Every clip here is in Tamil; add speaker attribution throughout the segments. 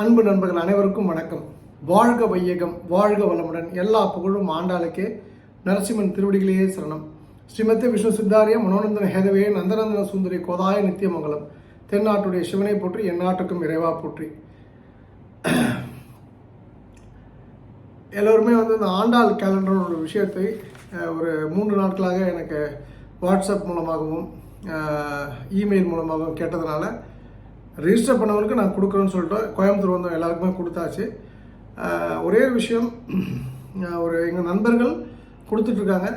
Speaker 1: அன்பு நண்பர்கள் அனைவருக்கும் வணக்கம். வாழ்க வையகம் வாழ்க வளமுடன். எல்லா புகழும் ஆண்டாளுக்கே. நரசிம்மன் திருவடிகளையே சரணம். ஸ்ரீமதி விஷ்ணு சித்தாரிய மனோநந்தன ஹேதவே நந்தநந்தன சுந்தரி கோதாய நித்தியமங்கலம். தென்னாட்டுடைய சிவனை போற்றி என் நாட்டுக்கும் இறைவா போற்றி. எல்லோருமே வந்து இந்த ஆண்டாள் கேலண்டர் ஒரு விஷயத்தை ஒரு மூன்று நாட்களாக எனக்கு வாட்ஸ்அப் மூலமாகவும் இமெயில் மூலமாகவும் கேட்டதுனால ரிஜிஸ்டர் பண்ணவங்களுக்கு நான் கொடுக்குறேன்னு சொல்லிட்டு கோயம்புத்தூர் வந்தோம் எல்லாருக்குமே கொடுத்தாச்சு. ஒரே விஷயம் ஒரு எங்கள் நண்பர்கள் கொடுத்துட்ருக்காங்க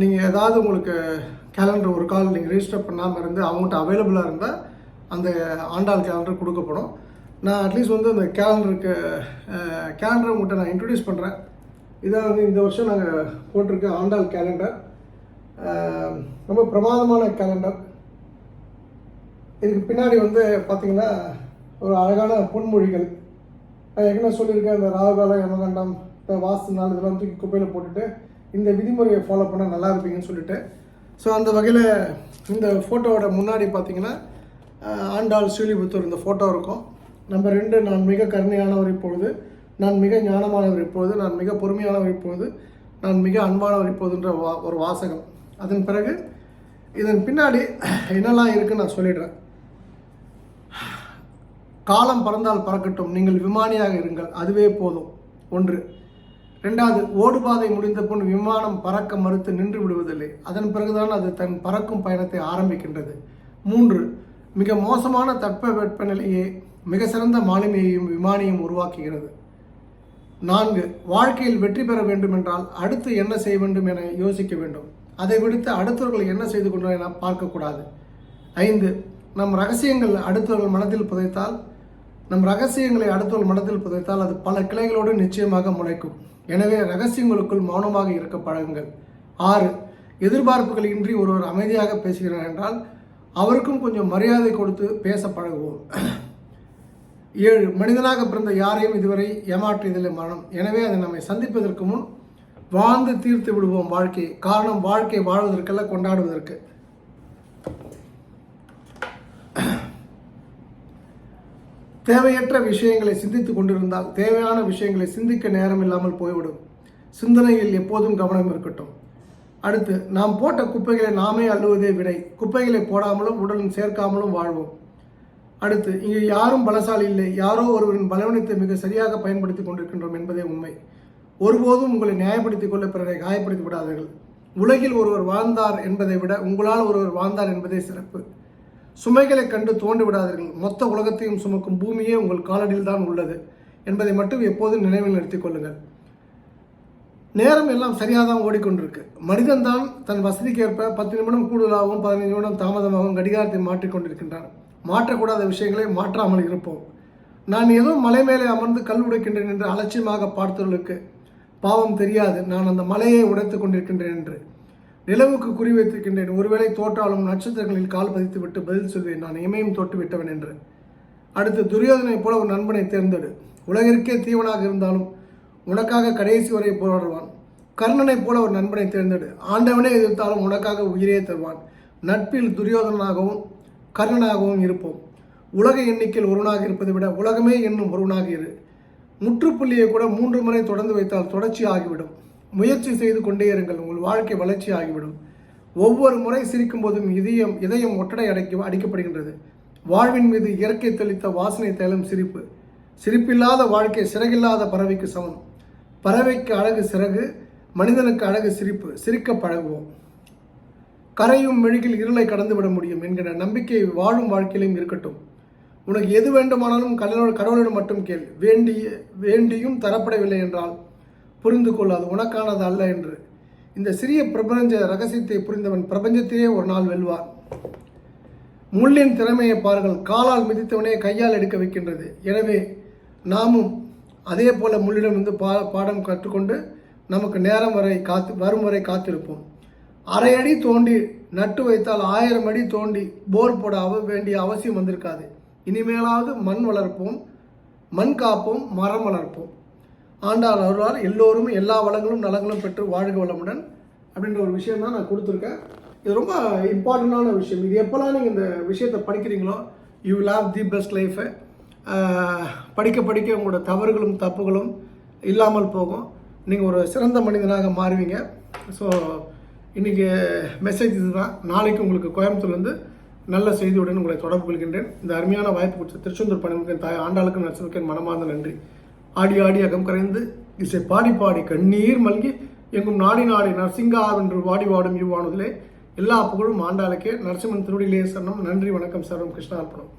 Speaker 1: நீங்கள் ஏதாவது உங்களுக்கு கேலண்டர் ஒரு கால் நீங்கள் ரிஜிஸ்டர் பண்ணாமல் இருந்து அவங்ககிட்ட அவைலபிளாக இருந்தால் அந்த ஆண்டாள் கேலண்டர் கொடுக்கப்படும். நான் அட்லீஸ்ட் வந்து அந்த கேலண்டருக்கு கேலண்டர் உங்கள்கிட்ட நான் இன்ட்ரடியூஸ் பண்ணுறேன் இதான் வந்து இந்த வருஷம் நாங்கள் போட்டிருக்க ஆண்டாள் கேலண்டர் ரொம்ப பிரமாதமான கேலண்டர் இதுக்கு பின்னாடி வந்து பார்த்திங்கன்னா ஒரு அழகான பொன்மொழிகள். நான் ஏற்கனவே சொல்லியிருக்கேன் இந்த ராகுகாலம் யமகண்டம் இந்த வாஸ்து நாள் இதெல்லாம் தூக்கி குப்பையில் போட்டுட்டு இந்த விதிமுறையை ஃபாலோ பண்ணால் நல்லா இருப்பீங்கன்னு சொல்லிட்டு. ஸோ அந்த வகையில் இந்த ஃபோட்டோவோட முன்னாடி பார்த்தீங்கன்னா ஆண்டாள் ஸ்ரீலிபுத்தூர் இந்த ஃபோட்டோ இருக்கும். நம்பர் ரெண்டு நான் மிக கருணையானவர் இப்பொழுது. நான் மிக ஞானமானவர் இப்பொழுது. நான் மிக பொறுமையானவர் இப்பொழுது. நான் மிக அன்பானவர் இப்போதுன்ற வா ஒரு வாசகம். அதன் பிறகு இதன் பின்னாடி என்னெல்லாம் இருக்குன்னு நான் சொல்லிடுறேன். காலம் பறந்தால் பறக்கட்டும். நீங்கள் விமானியாக இருங்கள். அதுவே போதும். ஒன்று. ரெண்டாவது ஓடுபாதை முடிந்த பின் விமானம் பறக்க மறுத்து நின்று விடுவதில்லை. அதன் பிறகுதான் அது தன் பறக்கும் பயணத்தை ஆரம்பிக்கின்றது. மூன்று மிக மோசமான தட்ப வெப்பநிலையே மிக சிறந்த மாலுமியையும் விமானியும் உருவாக்குகிறது. நான்கு வாழ்க்கையில் வெற்றி பெற வேண்டும் என்றால் அடுத்து என்ன செய்ய வேண்டும் என யோசிக்க வேண்டும். அதை விடுத்து அடுத்தவர்கள் என்ன செய்து கொண்டனர் என பார்க்கக்கூடாது. ஐந்து நம் ரகசியங்கள் அடுத்தவர்கள் மனதில் புதைத்தால் நம் ரகசியங்களை அடுத்தவர்கள் மனத்தில் புதைத்தால் அது பல கிளைகளோடு நிச்சயமாக முளைக்கும். எனவே ரகசியங்களுக்குள் மௌனமாக இருக்க பழகுங்கள். ஆறு எதிர்பார்ப்புகள் இன்றி ஒருவர் அமைதியாக பேசுகிறார் என்றால் அவருக்கும் கொஞ்சம் மரியாதை கொடுத்து பேச பழகுவோம். ஏழு மனிதனாக பிறந்த யாரையும் இதுவரை ஏமாற்றியதில்லை மரணம். எனவே அதை நம்மை சந்திப்பதற்கு முன் வாழ்ந்து தீர்த்து விடுவோம் வாழ்க்கையை. காரணம் வாழ்க்கை வாழ்வதற்கெல்லாம் கொண்டாடுவதற்கு. தேவையற்ற விஷயங்களை சிந்தித்துக் கொண்டிருந்தால் தேவையான விஷயங்களை சிந்திக்க நேரம் இல்லாமல் போய்விடும். சிந்தனையில் எப்போதும் கவனம் இருக்கட்டும். அடுத்து நாம் போட்ட குப்பைகளை நாமே அள்ளுவதே விடை குப்பைகளை போடாமலும் உடலும் சேர்க்காமலும் வாழ்வோம். அடுத்து இங்கே யாரும் பலசாலி இல்லை. யாரோ ஒருவரின் பலவீனத்தை மிக சரியாக பயன்படுத்தி கொண்டிருக்கின்றோம் என்பதே உண்மை. ஒருபோதும் உங்களை நியாயப்படுத்திக் கொள்ள பிறரை காயப்படுத்தி விடாதீர்கள். உலகில் ஒருவர் வாழ்ந்தார் என்பதை விட உங்களால் ஒருவர் வாழ்ந்தார் என்பதே சிறப்பு. சுமைகளை கண்டு தோண்டு விடாதீர்கள். மொத்த உலகத்தையும் சுமக்கும் பூமியே உங்கள் காலடியில் தான் உள்ளது என்பதை மட்டும் எப்போதும் நினைவில் நிறுத்திக் கொள்ளுங்கள். நேரம் எல்லாம் சரியாக தான் ஓடிக்கொண்டிருக்கு. மனிதன் தான் தன் வசதிக்கேற்ப பத்து நிமிடம் கூடுதலாகவும் பதினைந்து நிமிடம் தாமதமாகவும் கடிகாரத்தை மாற்றிக்கொண்டிருக்கின்றான் மாற்றக்கூடாத விஷயங்களை மாற்றாமல் இருப்போம். நான் ஏதோ மலை மேலே அமர்ந்து கல் உடைக்கின்றேன் என்று அலட்சியமாக பார்த்தவர்களுக்கு பாவம் தெரியாது. நான் அந்த மலையை உடைத்துக் கொண்டிருக்கின்றேன் என்று. நிலவுக்கு குறிவைத்திருக்கின்றேன் ஒருவேளை தோற்றாலும் நட்சத்திரங்களில் கால் பதித்து விட்டு பதில் சொல்வேன். நான் இமயம் தொட்டு விட்டவன் என்று. அடுத்து துரியோதனை போல ஒரு நண்பனை தேர்ந்தெடு. உலகிற்கே தீவனாக இருந்தாலும் உனக்காக கடைசி வரை போராடுவான். கர்ணனைப் போல ஒரு நண்பனை தேர்ந்தெடு. ஆண்டவனே எதிர்த்தாலும் உனக்காக உயிரே தருவான். நட்பில் துரியோதனாகவும் கர்ணனாகவும் இருப்போம். உலக எண்ணிக்கையில் ஒருவனாக இருப்பதை விட உலகமே என்னும் ஒருவனாக இரு. முற்றுப்புள்ளியை கூட மூன்று முறை தொடர்ந்து வைத்தால் தொடர்ச்சி ஆகிவிடும் முயற்சி செய்து கொண்டே இருங்கள். உங்கள் வாழ்க்கை வளர்ச்சி ஆகிவிடும் ஒவ்வொரு முறை சிரிக்கும் போதும் இதயம் இதயம் ஒட்டடை அடைக்க அடிக்கப்படுகின்றது. வாழ்வின் மீது இயற்கை தெளித்த வாசனை தைலம் சிரிப்பு. சிரிப்பில்லாத வாழ்க்கை சிறகில்லாத பறவைக்கு சமம். பறவைக்கு அழகு சிறகு மனிதனுக்கு அழகு சிரிப்பு. சிரிக்க பழகுவோம். கரையும் மெழுகில் இருளை கடந்து விட முடியும் என்கிற நம்பிக்கை வாழும் வாழ்க்கையிலும் இருக்கட்டும். உனக்கு எது வேண்டுமானாலும் கடவுளோடு கடவுளிடம் மட்டும் கேள். வேண்டிய வேண்டியும் தரப்படவில்லை என்றால் புரிந்து கொள் அது உனக்கானது அல்ல என்று. இந்த சிறிய பிரபஞ்ச ரகசியத்தை புரிந்தவன் பிரபஞ்சத்தையே ஒரு நாள் வெல்வார் முள்ளின் திறமையை பாருங்கள் காலால் மிதித்தவனே கையால் எடுக்க வைக்கின்றது. எனவே நாமும் அதே போல முள்ளிடம் வந்து பா பாடம் கற்றுக்கொண்டு நமக்கு நேரம் வரை காத்து வரும் வரை காத்திருப்போம். அரை அடி தோண்டி நட்டு வைத்தால் ஆயிரம் அடி தோண்டி போர் போட அவ வேண்டிய அவசியம் வந்திருக்காது. இனிமேலாவது மண் வளர்ப்போம் மண் காப்போம் மரம் வளர்ப்போம். ஆண்டாள் அருளால் எல்லோரும் எல்லா வளங்களும் நலங்களும் பெற்று வாழ்க வளமுடன் அப்படின்ற ஒரு விஷயம் தான் நான் கொடுத்துருக்கேன். இது ரொம்ப இம்பார்ட்டண்ட்டான விஷயம். இது எப்போல்லாம் நீங்கள் இந்த விஷயத்தை படிக்கிறீங்களோ you will have the best லைஃபை படிக்க படிக்க உங்களோட தவறுகளும் தப்புகளும் இல்லாமல் போகும். நீங்கள் ஒரு சிறந்த மனிதனாக மாறுவீங்க. ஸோ இன்றைக்கி மெசேஜ் இதுதான். நாளைக்கு உங்களுக்கு கோயம்புத்தூர்லேருந்து நல்ல செய்தியுடன் உங்களை தொடர்பு கொள்கின்றேன். இந்த அருமையான வாய்ப்பு கொடுத்த திருச்செந்தூர் பணிமுக்கின் தாய் ஆண்டாளுக்கு நரசிமுகன் மனமார்ந்த நன்றி. ஆடி ஆடி அகம் கரைந்து இசை பாடி பாடி கண்ணீர் மல்கி எங்கும் நாடி நாடி நரசிங்கா என்று வாடி வாடும் இவ்வானதிலே எல்லா புகழும் ஆண்டாளுக்கே நரசிம்மன் திருவடியிலே சரணம். நன்றி வணக்கம் சரணம் கிருஷ்ணார்ப்பணம்.